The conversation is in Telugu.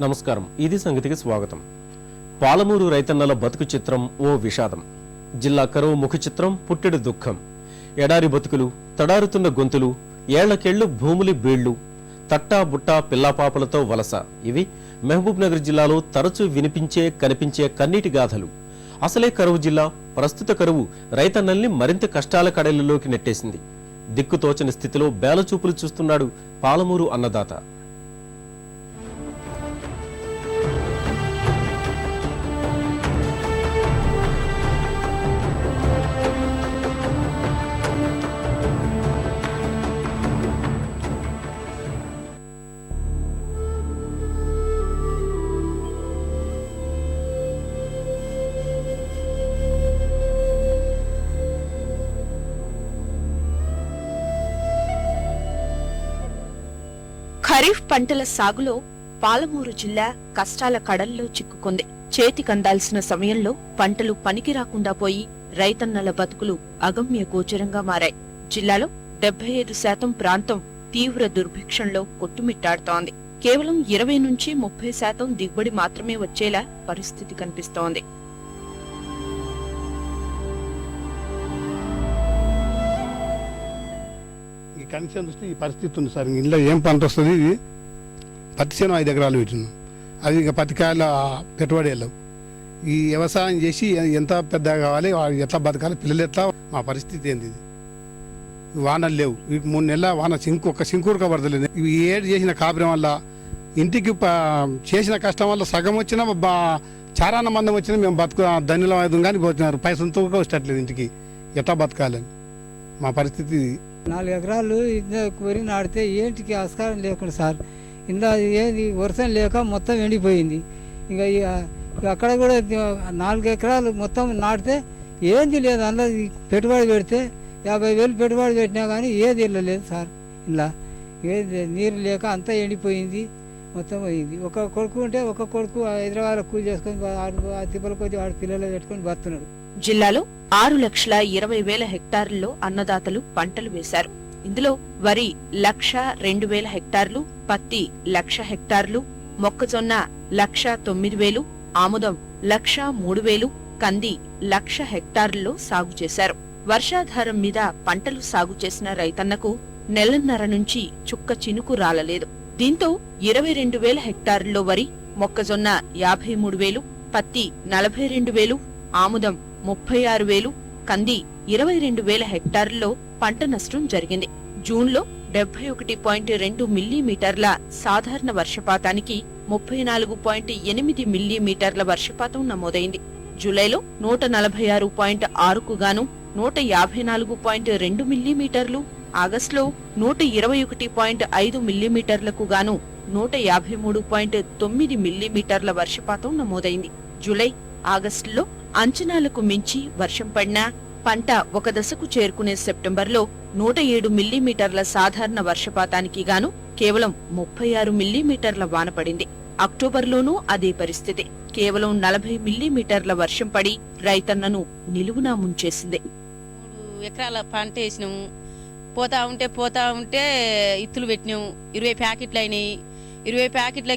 నమస్కారం. ఇది సంగతికి స్వాగతం. పాలమూరు రైతన్నల బతుకు చిత్రం ఓ విషాదం. జిల్లా కరువు ముఖ చిత్రం పుట్టెడు దుఃఖం. ఎడారి బతుకులు తడారుతున్న గొంతులు ఏళ్ళకేళ్ళు భూములి బీళ్ళు తట్టా బుట్టా పిల్లాపాపలతో వలస. ఇవి మహబూబ్ నగర్ జిల్లాలో తరచూ వినిపించే కనిపించే కన్నీటి గాథలు. అసలే కరువు జిల్లా ప్రస్తుత కరువు రైతన్నల్ని మరింత కష్టాల కడలిలోకి నెట్టేసింది. దిక్కుతోచని స్థితిలో బేలచూపులు చూస్తున్నాడు పాలమూరు అన్నదాత. ఖరీఫ్ పంటల సాగులో పాలమూరు జిల్లా కష్టాల కడల్లో చిక్కుకుంది. చేతికందాల్సిన సమయంలో పంటలు పనికి రాకుండా పోయి రైతన్నల బతుకులు అగమ్య గోచరంగా మారాయి. జిల్లాలో డెబ్బై ఐదు శాతం ప్రాంతం తీవ్ర దుర్భిక్షంలో కొట్టుమిట్టాడుతోంది. కేవలం ఇరవై నుంచి ముప్పై శాతం దిగుబడి మాత్రమే వచ్చేలా పరిస్థితి కనిపిస్తోంది. కన్సర్న్ వస్తే ఈ పరిస్థితి ఉంది సార్. ఇంట్లో ఏం పంట వస్తుంది? ఇది పత్తి చేను ఐదు ఎకరాలు పెట్టినాం. అది ఇంకా పత్తికాయల పెట్టుబడి వెళ్ళవు ఈ వ్యవసాయం చేసి ఎంత పెద్ద కావాలి ఎట్లా బతకాలి పిల్లలు ఎట్లా మా పరిస్థితి ఏంది ఇది? వానలు లేవు. ఈ మూడు నెలల వాన సింకు ఒక సింకూరుక పడతలేదు. ఇవి ఏడు చేసిన కాపురం వల్ల ఇంటికి చేసిన కష్టం వల్ల సగం వచ్చినా బా చారాన మందం వచ్చినా మేము బతుకు ధన్యులం అవుతాం కానీ పోతున్నారు. పైసంతో వచ్చేటట్లేదు ఇంటికి. ఎట్లా బతకాలని? మా పరిస్థితి నాలుగు ఎకరాలు ఇంత వరి నాటితే ఏంటికి ఆస్కారం లేకుండా సార్. ఇందా ఏది వర్షం లేక మొత్తం ఎండిపోయింది. ఇంకా ఇక అక్కడ కూడా నాలుగు ఎకరాలు మొత్తం నాటితే ఏంది లేదు అందులో పెట్టుబడి పెడితే యాభై వేలు పెట్టుబడి పెట్టినా కానీ ఏది వెళ్ళలేదు సార్. ఇలా ఏది నీరు లేక అంతా ఎండిపోయింది మొత్తం అయింది ఒక కొడుకు ఉంటే ఒక కొడుకు హైదరాబాద్ కూలి చేసుకొని ఆడు ఆ తిప్పల ఆడు పిల్లలు పెట్టుకొని బతున్నాడు జిల్లాలో ఆరు లక్షల ఇరవై వేల హెక్టార్లలో అన్నదాతలు పంటలు వేశారు. ఇందులో వరి లక్ష రెండు వేల హెక్టార్లు పత్తి లక్ష హెక్టార్లు మొక్కజొన్న లక్ష తొమ్మిది వేలు ఆముదం లక్ష మూడు వేలు కంది లక్ష హెక్టార్లలో సాగు చేశారు. వర్షాధారం మీద పంటలు సాగు చేసిన రైతన్నకు నెలన్నర నుంచి చుక్క చినుకు రాలలేదు. దీంతో ఇరవై రెండు వేల హెక్టార్లలో వరి మొక్కజొన్న యాభై మూడు వేలు పత్తి నలభై రెండు వేలు ఆముదం ముప్పై ఆరు వేలు కంది ఇరవై రెండు వేల హెక్టార్లలో పంట నష్టం జరిగింది. జూన్లో డెబ్బై ఒకటి పాయింట్ రెండు మిల్లీమీటర్ల సాధారణ వర్షపాతానికి ముప్పై నాలుగు పాయింట్ ఎనిమిది మిల్లీమీటర్ల వర్షపాతం నమోదైంది. జూలైలో నూట నలభై ఆరు పాయింట్ ఆరుకు గాను నూట యాభై నాలుగు పాయింట్ రెండు మిల్లీమీటర్లు ఆగస్టులో నూట ఇరవై ఒకటి పాయింట్ ఐదు మిల్లీమీటర్లకు గాను నూట యాభై మూడు పాయింట్ తొమ్మిది మిల్లీమీటర్ల వర్షపాతం నమోదైంది. జూలై ఆగస్టులో అంచనాలకు మించి వర్షం పడినా పంట ఒక దశకు చేరుకునే సెప్టెంబర్లో నూట ఏడు మిల్లీమీటర్ల సాధారణ వర్షపాతానికి గాను కేవలం ముప్పై ఆరు మిల్లీమీటర్ల వాన పడింది. అక్టోబర్లోనూ అదే పరిస్థితి. కేవలం నలభై మిల్లీమీటర్ల వర్షం పడి రైతన్నను నిలువునా ముంచేసింది. ఎకరాల పంట వేసినాము. పోతా ఉంటే పోతా ఉంటే ఇత్తులు పెట్టినాము. ఇరవై ప్యాకెట్లు అయినాయి. ఇరవై ప్యాకెట్ల